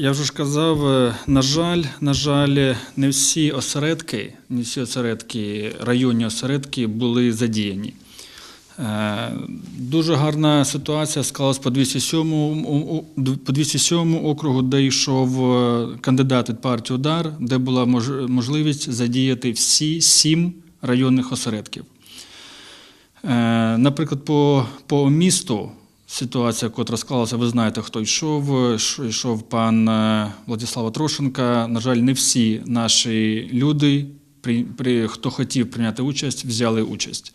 Я вже ж казав, е, на жаль, на жаль, не всі осередки, не всі осередки, районні осередки були задіяні. Е, Дуже гарна ситуація склалась по 207, у- у- по 207 округу, де йшов е, кандидат від партії Удар, де була можливість задіяти всі сім районних осередків. Наприклад, по, по місту ситуація, котра склалася, ви знаєте, хто йшов. що Йшов пан е, Владислав Трошенка. На жаль, не всі наші люди, при, при, хто хотів прийняти участь, взяли участь.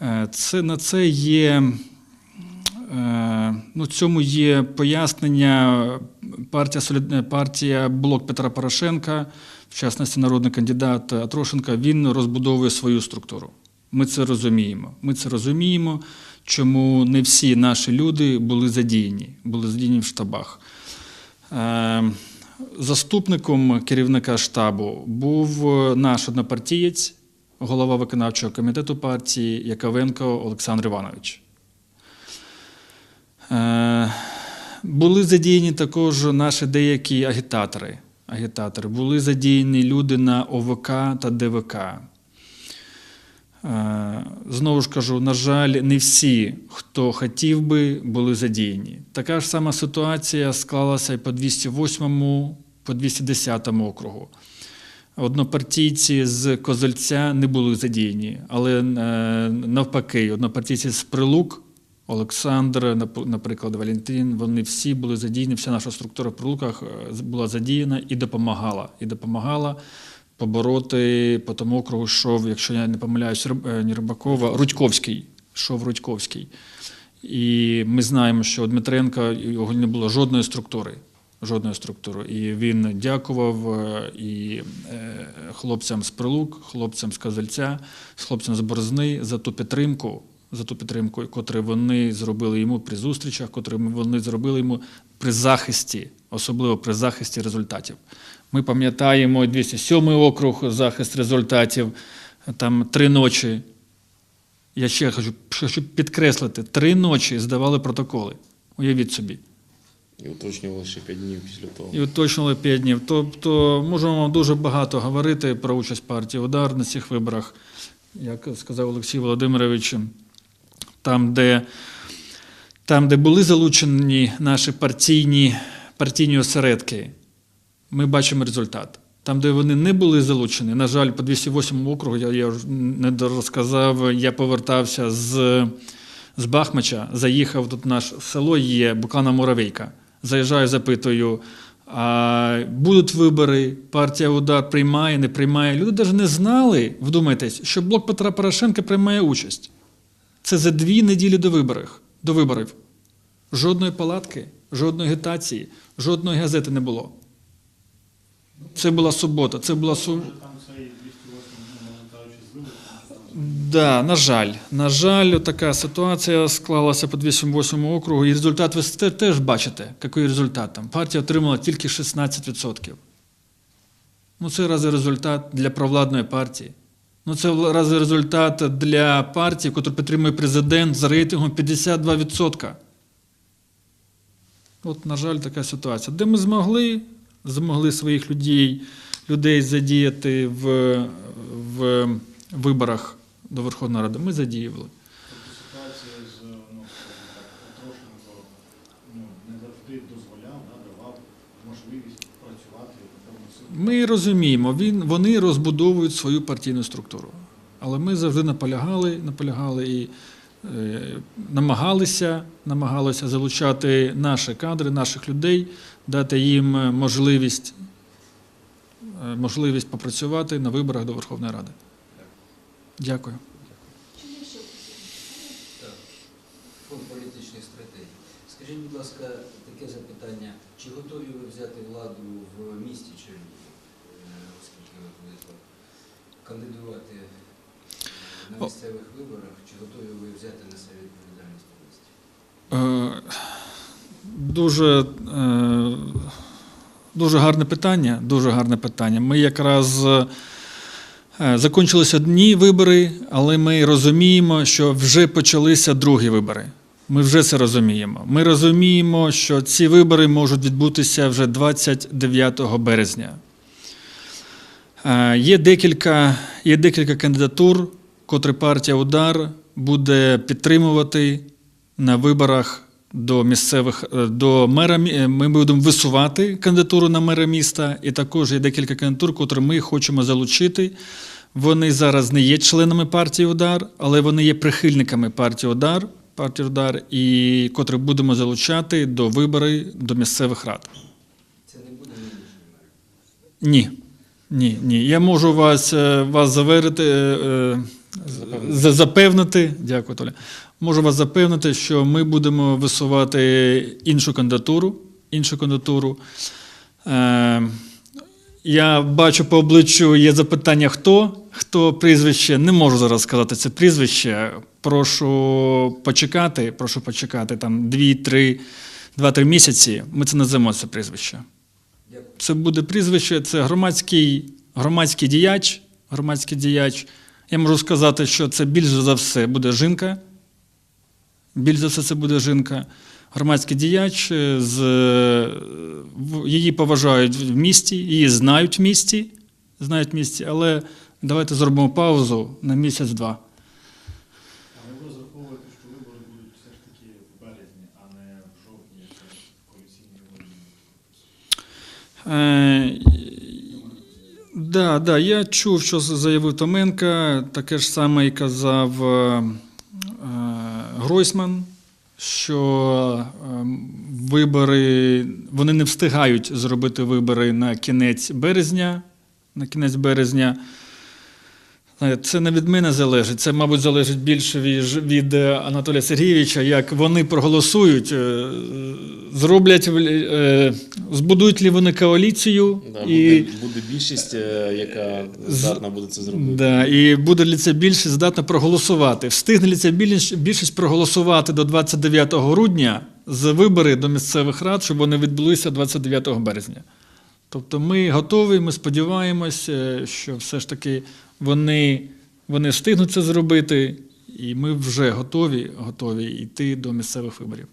Е, Це, на це є. е, Ну, цьому є пояснення. Партія, партія Блок Петра Порошенка, в частності народний кандидат Атрошенка, він розбудовує свою структуру. Ми це розуміємо. Ми це розуміємо, чому не всі наші люди були задіяні, були задіяні в штабах. Е, Заступником керівника штабу був наш однопартієць, голова виконавчого комітету партії Яковенко Олександр Іванович. Е, Були задіяні також наші деякі агітатори. агітатори. Були задіяні люди на ОВК та ДВК. Е, Знову ж кажу, на жаль, не всі, хто хотів би, були задіяні. Така ж сама ситуація склалася і по 208, по 210 округу. Однопартійці з Козельця не були задіяні, але е, навпаки, однопартійці з Прилук, Олександр, наприклад, Валентин, вони всі були задіяні, вся наша структура в Прилуках е, була задіяна і допомагала. І допомагала побороти по тому округу, йшов, якщо я не помиляюсь, не Рибакова, Рудьковський. Йшов Рудьковський. І ми знаємо, що у Дмитренка його не було жодної структури. Жодної структури. І він дякував е, і е, хлопцям з Прилук, хлопцям з Козельця, хлопцям з Борозни за ту підтримку, за ту підтримку, котру вони зробили йому при зустрічах, котру вони зробили йому при захисті, особливо при захисті результатів. Ми пам'ятаємо 207 округ, захист результатів, там три ночі. Я ще хочу, хочу підкреслити, три ночі здавали протоколи. Уявіть собі. І уточнювали ще 5 днів після того. І уточнили 5 днів. Тобто можемо дуже багато говорити про участь партії Удар на цих виборах, як сказав Олексій Володимирович, там, де, там, де були залучені наші партійні, партійні осередки, ми бачимо результат. Там, де вони не були залучені, на жаль, по 208 округу, я, я не розказав, я повертався з, з Бахмача, заїхав тут наше село є, буквально Муравейка. Заїжджаю, запитую, а будуть вибори, партія Удар приймає, не приймає. Люди навіть не знали, вдумайтесь, що блок Петра Порошенка приймає участь. Це за дві неділі до виборів. До виборів. Жодної палатки, жодної агітації, жодної газети не було. Це була субота. Це була су... Там цей 208, можна кажучи, з виборцями. Да, на жаль, на жаль, така ситуація склалася по 208 округу, і результат ви теж бачите, який результат там. Партія отримала тільки 16%. Ну, це разве результат для провладної партії. Ну, це разве результат для партії, яку підтримує президент з рейтингом 52%. От, на жаль, така ситуація. Де ми змогли, змогли своїх людей, людей задіяти в, в виборах до Верховної Ради, ми задіювали. Тобто ситуація з, ну, Трошенко, ну, не завжди дозволяв, да, давав можливість працювати. Ми розуміємо, він, вони розбудовують свою партійну структуру. Але ми завжди наполягали, наполягали і намагалися, намагалися залучати наші кадри, наших людей, дати їм можливість, е, можливість попрацювати на виборах до Верховної Ради. Дякую. Фонд політичних стратегій. Скажіть, будь ласка, таке запитання. Чи готові ви взяти владу в місті Чернігів, е, оскільки ви будете кандидувати на місцевих виборах, чи готові ви взяти на себе відповідальність? Е, Дуже, е, дуже гарне питання. Дуже гарне питання. Ми якраз е, закінчилися одні вибори, але ми розуміємо, що вже почалися другі вибори. Ми вже це розуміємо. Ми розуміємо, що ці вибори можуть відбутися вже 29 березня. Є декілька, є декілька кандидатур, котрі партія Удар буде підтримувати на виборах до місцевих е, до мера. е, Ми будемо висувати кандидатуру на мера міста, і також є декілька кандидатур, котрі ми хочемо залучити. Вони зараз не є членами партії Удар, але вони є прихильниками партії Удар, партії Удар, і котрі будемо залучати до виборів до місцевих рад. Це не буде. Ні. Ні, ні. Я можу вас, е, вас заверити, за- запевнити. Дякую, Толя. Можу вас запевнити, що ми будемо висувати іншу кандидатуру. Іншу кандидатуру. Е, я бачу по обличчю є запитання, хто? Хто прізвище? Не можу зараз сказати це прізвище. Прошу почекати, прошу почекати там 2-3 2-3 місяці. Ми це назвемо це прізвище. Це буде прізвище, це громадський, громадський діяч. Громадський діяч. Я можу сказати, що це більш за все буде жінка. Більш за все це буде жінка. Громадський діяч е, з е, її поважають в місті, її знають в місті, знають в місті, але давайте зробимо паузу на місяць-два. Але ви розраховуєте, що вибори будуть все ж таки в березні, а не в жовтні, як це коаліційні вибори. Е, Да, да, я чув, що заявив Томенка, таке ж саме і казав е, е, Гройсман, що е, вибори вони не встигають зробити вибори на кінець березня. На кінець березня. Знаєте, Це не від мене залежить, це, мабуть, залежить більше від, е, Анатолія Сергійовича, як вони проголосують, е, зроблять, е, збудують ли вони коаліцію Да, і, буде, буде більшість, е, яка здатна буде це зробити. да, і буде ли ця більшість здатна проголосувати. Встигне ли ця більшість проголосувати до 29 грудня з вибори до місцевих рад, щоб вони відбулися 29 березня. Тобто ми готові, ми сподіваємося, що все ж таки вони, вони встигнуть це зробити, і ми вже готові, готові йти до місцевих виборів.